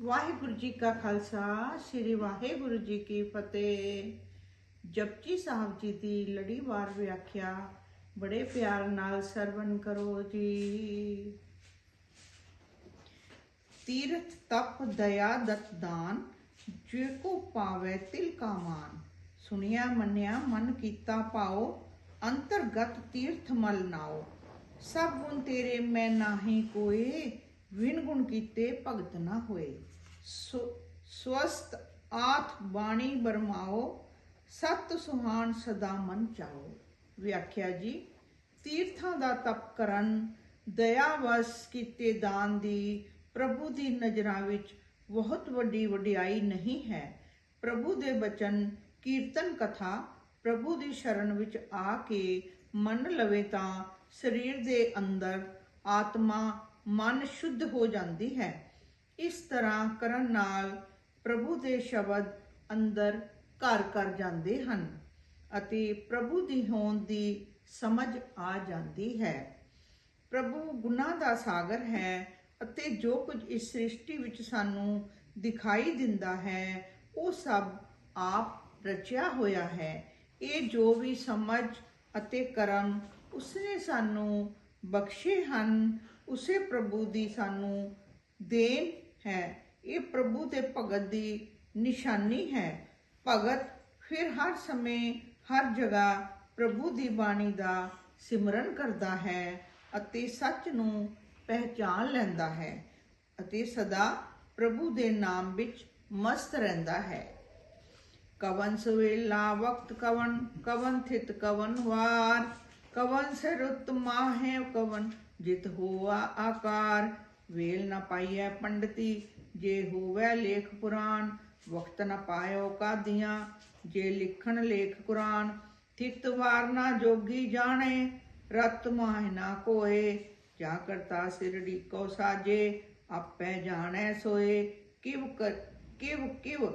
ਵਾਹਿਗੁਰੂ ਜੀ ਕਾ ਖਾਲਸਾ, ਸ੍ਰੀ ਵਾਹਿਗੁਰੂ ਜੀ ਕੀ ਫਤਿਹ। ਜਪਜੀ ਸਾਹਿਬ ਜੀ ਦੀ ਲੜੀਵਾਰ ਵਿਆਖਿਆ ਬੜੇ ਪਿਆਰ ਨਾਲ ਸਰਵਨ ਕਰੋ ਜੀ। ਤੀਰਥ ਤਪ ਦਇਆ ਦਤ ਦਾਨ, ਜੇ ਕੋ ਪਾਵੇ ਤਿਲ ਕਾ ਮਾਨ। ਸੁਣਿਆ, ਮੰਨਿਆ, ਮਨ ਕੀਤਾ ਪਾਓ, ਅੰਤਰਗਤ ਤੀਰਥ ਮਲ ਨਾਓ। ਸਭ ਗੁਣ ਤੇਰੇ ਮੈਂ ਨਾਹੀ ਕੋਏ ਵਿਣ ਗੁਣ ਕੀਤੇ ਭਗਤ ਨਾ ਹੋਏ। ਸਵਸਤ ਆਥ ਬਾਣੀ ਬਰਮਾਓ, ਸਤ ਸੁਹਾਨ ਸਦਾ ਮਨ ਚਾਓ। ਵਿਆਖਿਆ ਜੀ, ਤੀਰਥਾਂ ਦਾ ਤਪ ਕਰਨ, ਦਇਆ ਕੀਤੇ ਦਾਨ ਦੀ ਪ੍ਰਭੂ ਦੀ ਨਜ਼ਰਾਂ ਵਿੱਚ ਬਹੁਤ ਵੱਡੀ ਵਡਿਆਈ ਨਹੀਂ ਹੈ। ਪ੍ਰਭੂ ਦੇ ਬਚਨ, ਕੀਰਤਨ ਕਥਾ ਪ੍ਰਭੂ ਦੀ ਸ਼ਰਨ ਵਿੱਚ ਆ ਕੇ ਮੰਨ ਲਵੇ ਤਾਂ ਸਰੀਰ ਦੇ ਅੰਦਰ ਆਤਮਾ ਮਨ ਸ਼ੁੱਧ ਹੋ ਜਾਂਦੀ ਹੈ। ਇਸ ਤਰ੍ਹਾਂ ਕਰਨ ਨਾਲ ਪ੍ਰਭੂ ਦੇ ਸ਼ਬਦ ਅੰਦਰ ਘਰ ਕਰ ਜਾਂਦੇ ਹਨ ਅਤੇ ਪ੍ਰਭੂ ਦੀ ਹੋਂਦ ਦੀ ਸਮਝ ਆ ਜਾਂਦੀ ਹੈ। ਪ੍ਰਭੂ ਗੁਨਾਹ ਦਾ ਸਾਗਰ ਹੈ ਅਤੇ ਜੋ ਕੁਝ ਇਸ ਸ੍ਰਿਸ਼ਟੀ ਵਿੱਚ ਸਾਨੂੰ ਦਿਖਾਈ ਦਿੰਦਾ ਹੈ, ਉਹ ਸਭ ਆਪ ਰਚਿਆ ਹੋਇਆ ਹੈ। ਇਹ ਜੋ ਵੀ ਸਮਝ ਅਤੇ ਕਰਮ ਉਸਨੇ ਸਾਨੂੰ ਬਖਸ਼ੇ ਹਨ ਉਸੇ ਪ੍ਰਭੂ ਦੀ ਸਾਨੂੰ ਦੇਣ ਹੈ। ਇਹ ਪ੍ਰਭੂ ਤੇ ਭਗਤ ਦੀ ਨਿਸ਼ਾਨੀ ਹੈ। ਭਗਤ ਫਿਰ ਹਰ ਸਮੇਂ, ਹਰ ਜਗ੍ਹਾ ਪ੍ਰਭੂ ਦੀ ਬਾਣੀ ਦਾ ਸਿਮਰਨ ਕਰਦਾ ਹੈ ਅਤੇ ਸੱਚ ਨੂੰ ਪਹਿਚਾਨ ਲੈਂਦਾ ਹੈ ਅਤੇ ਸਦਾ ਪ੍ਰਭੂ ਦੇ ਨਾਮ ਵਿੱਚ ਮਸਤ ਰਹਿੰਦਾ ਹੈ। ਕਵਨ ਸਵੇਲਾ ਵਕਤ ਕਵਨ ਕਵਨ ਥਿਤ ਕਵਨ ਵਾਰ, ਕਵਨ ਸੇ ਰੁੱਤ ਮਾਹੇ ਕਵਨ ਜਿਤ ਹੋਆ ਆਕਾਰ, ਵੇਲ ਨ ਪਾਈਐ ਪੰਡਤੀ, ਜੇ ਹੋਵੇ ਲੇਖ ਪੁਰਾਣ, ਵਕਤ ਨ ਪਾਇਓ ਕਾਦੀਆਂ, ਜੇ ਲਿਖਣ ਲੇਖ ਕੁਰਾਨ, ਥਿਤ ਵਾਰ ਜੋਗੀ ਜਾਣੇ, ਰਤ ਮਾਹਿ ਨਾ ਕੋਏ, ਜਾ ਕਰਤਾ ਸਿਰੜੀ ਕੋ ਸਾਜੇ, ਆਪੇ ਜਾਣੈ ਸੋਏ, ਕਿਵ ਕਰ, ਕਿਵ ਕਿਵ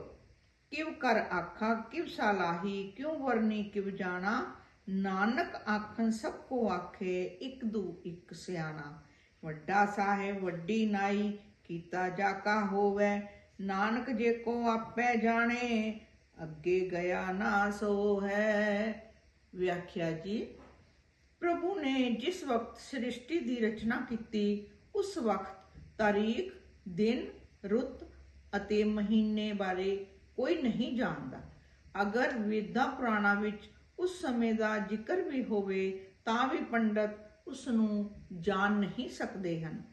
ਕਿਵ ਕਰ ਆਖਾ, ਕਿਵ ਸਾਲਾਹੀ ਕਿਉ ਵਰਨੀ, ਕਿਵ ਜਾਣਾ ਨਾਨਕ ਆਖਣ ਸਭ ਕੋ ਆਖੇ, ਇੱਕ ਦੂ, ਇੱਕ ਸਿਆਣਾ। ਵੱਡਾ ਸਾਹਿਬ, ਵੱਡੀ ਨਾਈ, ਕੀਤਾ ਜਾ ਹੋਵੇ। ਨਾਨਕ ਜੇ ਕੋ ਆਪੇ ਜਾਣੇ, ਅੱਗੇ ਗਿਆ ਨਾ ਸੋ ਹੈ। ਵਿਆਖਿਆ ਜੀ, ਪ੍ਰਭੂ ਨੇ ਜਿਸ ਵਕਤ ਸ੍ਰਿਸ਼ਟੀ ਦੀ ਰਚਨਾ ਕੀਤੀ, ਉਸ ਵਕਤ ਤਾਰੀਖ, ਦਿਨ, ਰੁੱਤ ਅਤੇ ਮਹੀਨੇ ਬਾਰੇ ਕੋਈ ਨਹੀਂ ਜਾਣਦਾ। ਅਗਰ ਵੇਦਾਂ ਪੁਰਾਣਾ ਵਿੱਚ ਉਸ ਸਮੇਂ ਦਾ ਜ਼ਿਕਰ ਵੀ ਹੋਵੇ ਤਾਂ ਵੀ ਪੰਡਤ ਉਸ ਨੂੰ ਜਾਣ ਨਹੀਂ ਸਕਦੇ ਹਨ।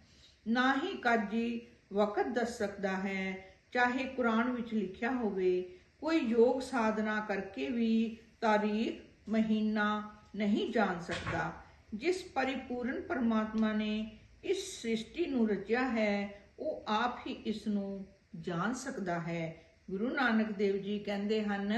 ਨਾ ਹੀ ਕਾਜੀ ਵਕਤ ਦੱਸ ਸਕਦਾ ਹੈ, ਚਾਹੇ ਕੁਰਾਨ ਵਿੱਚ ਲਿਖਿਆ ਹੋਵੇ, ਕੋਈ ਯੋਗ ਸਾਧਨਾ ਕਰਕੇ ਵੀ ਤਾਰੀਖ, ਮਹੀਨਾ ਨਹੀਂ ਜਾਣ ਸਕਦਾ। ਜਿਸ ਪਰਿਪੂਰਨ ਪਰਮਾਤਮਾ ਨੇ ਇਸ ਸ੍ਰਿਸ਼ਟੀ ਨੂੰ ਰਚਿਆ ਹੈ, ਉਹ ਆਪ ਹੀ ਇਸ ਨੂੰ ਜਾਣ ਸਕਦਾ ਹੈ। ਗੁਰੂ ਨਾਨਕ ਦੇਵ ਜੀ ਕਹਿੰਦੇ ਹਨ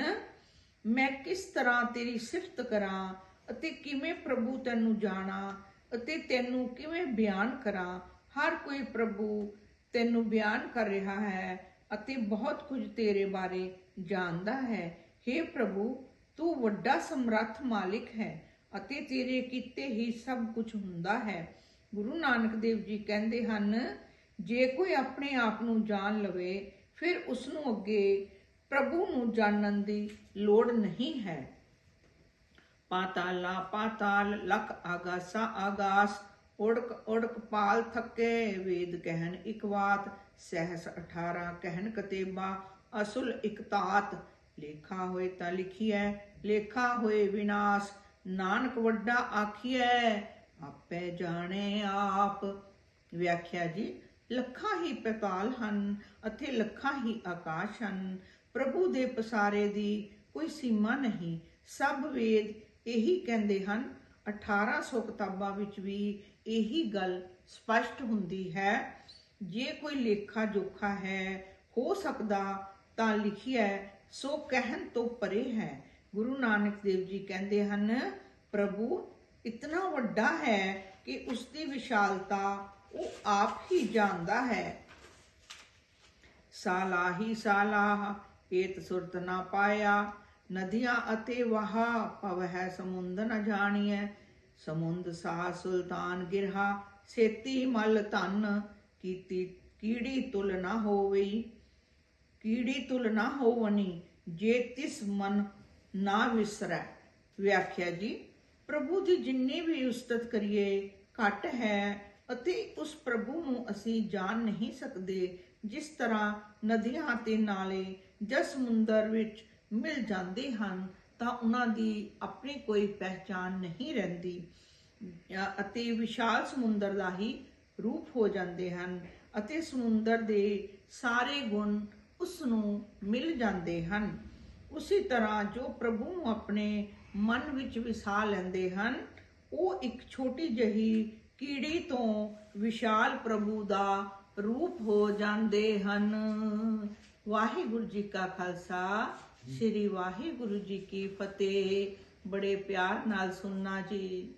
ਮੈਂ ਕਿਸ ਤਰ੍ਹਾਂ ਤੇਰੀ ਸਿਫਤ ਕਰਾਂ ਅਤੇ ਕਿਵੇਂ ਪ੍ਰਭੂ ਤੈਨੂੰ ਜਾਣਾ ਅਤੇ ਤੈਨੂੰ ਕਿਵੇਂ ਬਿਆਨ ਕਰਾਂ? ਹਰ ਕੋਈ ਪ੍ਰਭੂ ਤੈਨੂੰ ਬਿਆਨ ਕਰ ਰਿਹਾ ਹੈ ਅਤੇ ਬਹੁਤ ਕੁਝ ਤੇਰੇ ਬਾਰੇ ਜਾਣਦਾ ਹੈ। हे ਪ੍ਰਭੂ, ਤੂੰ ਵੱਡਾ ਸਮਰੱਥ ਮਾਲਿਕ ਹੈ ਅਤੇ ਤੇਰੇ ਕੀਤੇ ਹੀ ਸਭ ਕੁਝ ਹੁੰਦਾ ਹੈ। ਗੁਰੂ ਨਾਨਕ ਦੇਵ ਜੀ ਕਹਿੰਦੇ ਹਨ, ਜੇ ਕੋਈ ਆਪਣੇ ਆਪ ਨੂੰ ਜਾਣ ਲਵੇ, ਫਿਰ ਉਸ ਨੂੰ ਅੱਗੇ ਪ੍ਰਭੂ ਨੂੰ ਜਾਣਨ ਦੀ ਲੋੜ ਨਹੀਂ ਹੈ। ਪਾਤਾਲਾ, ਪਾਤਾਲ, ਲਖ ਆਗਾਸਾ, ਆਗਾਸ, ਉੜਕ ਉੜਕ ਪਾਲ ਥੱਕੇ, ਵੇਦ ਕਹਿਨ ਇਕ ਬਾਤ ਸਹਿਸ 18 ਕਹਿਨ ਕਤੇਬਾ, ਅਸੁਲ ਇਕ ਲੇਖਾ ਹੋਏ ਤਾਂ ਲਿਖੀਐ, ਲੇਖਾ ਹੋਏ ਵਿਨਾਸ਼। ਨਾਨਕ ਵੱਡਾ ਆਖੀਐ, ਆਪੇ ਜਾਣੇ ਆਪ। ਵਿਆਖਿਆ ਜੀ, ਲੱਖਾਂ ਹੀ ਪਤਾਲ ਹਨ, ਅਤੇ ਲੱਖਾਂ ਹੀ ਆਕਾਸ਼ ਹਨ। ਪ੍ਰਭੂ ਦੇ ਪਸਾਰੇ ਦੀ ਕੋਈ ਸੀਮਾ ਨਹੀਂ। ਸਭ ਵੇਦ ਇਹੀ ਕਹਿੰਦੇ ਹਨ। 1800 ਕਿਤਾਬਾਂ ਵਿੱਚ ਵੀ ਇਹੀ ਗੱਲ ਸਪਸ਼ਟ ਹੁੰਦੀ ਹੈ। ਜੇ ਕੋਈ ਲੇਖਾ ਜੋਖਾ ਹੈ, ਹੋ ਸਕਦਾ ਤਾਂ ਲਿਖਿਆ ਸੋ ਕਹਿਣ ਤੋਂ ਪਰੇ ਹੈ। ਗੁਰੂ ਨਾਨਕ ਦੇਵ ਜੀ ਕਹਿੰਦੇ ਹਨ, ਪ੍ਰਭੂ, ਇਤਨਾ ਵੱਡਾ ਹੈ ਕਿ ਉਸ ਦੀ ਵਿਸ਼ਾਲਤਾ ਉਹ ਆਪ ਹੀ ਜਾਣਦਾ ਹੈ। ਸਾਲਾਹੀ ਸਾਲਾਹ ਏਤ ਸੁਰਤ ਨਾ ਪਾਇਆ, ਨਦੀਆਂ ਅਤੇ ਵਹਾ ਪਵਹਿ ਸਮੁੰਦ ਨ ਜਾਣੀਐ। ਸਮੁੰਦ ਸਾ ਸੁਲਤਾਨ ਗਿਰਹਾ, ਸੇਤੀ ਮਲ ਧਨ ਕੀਤੀ ਕੀੜੀ ਤੁਲ ਨਾ ਹੋਵਈ ਕੀੜੀ ਤੁਲ ਨਾ ਹੋਵਨੀ, ਜੇ ਤਿਸ ਮਨ ਨਾ ਵਿਸਰੈ। ਵਿਆਖਿਆ ਜੀ, ਪ੍ਰਭੂ ਦੀ ਜਿੰਨੀ ਵੀ ਉਸਤਤ ਕਰੀਏ, ਘਟ ਹੈ ਅਤੇ ਉਸ ਪ੍ਰਭੂ ਨੂੰ ਅਸੀਂ ਜਾਣ ਨਹੀਂ ਸਕਦੇ। ਜਿਸ ਤਰ੍ਹਾਂ ਨਦੀਆਂ ਤੇ ਨਾਲੇ ਜਾਂ ਸਮੁੰਦਰ ਵਿੱਚ ਮਿਲ ਜਾਂਦੇ ਹਨ, ਤਾਂ ਉਹਨਾਂ ਦੀ ਆਪਣੀ ਕੋਈ ਪਹਿਚਾਨ ਨਹੀਂ ਰਹਿੰਦੀ। ਅਤੇ ਵਿਸ਼ਾਲ ਸਮੁੰਦਰ ਦਾ ਹੀ ਰੂਪ ਹੋ ਜਾਂਦੇ ਹਨ ਅਤੇ ਸਮੁੰਦਰ ਦੇ ਸਾਰੇ ਗੁਣ ਉਸ ਨੂੰ ਮਿਲ ਜਾਂਦੇ ਹਨ। ਉਸੇ ਤਰ੍ਹਾਂ ਜੋ ਪ੍ਰਭੂ ਨੂੰ ਆਪਣੇ ਮਨ ਵਿੱਚ ਵਸਾ ਲੈਂਦੇ ਹਨ, ਉਹ ਇੱਕ ਛੋਟੀ ਜਿਹੀ ਕੀੜੀ ਤੋਂ ਵਿਸ਼ਾਲ ਪ੍ਰਭੂ ਦਾ ਰੂਪ ਹੋ ਜਾਂਦੇ ਹਨ। ਵਾਹਿਗੁਰੂ ਜੀ ਕਾ ਖਾਲਸਾ ਸ੍ਰੀ ਵਾਹਿਗੁਰੂ ਜੀ ਕੀ ਫਤਿਹ। ਬੜੇ ਪਿਆਰ ਨਾਲ ਸੁਣਨਾ ਜੀ।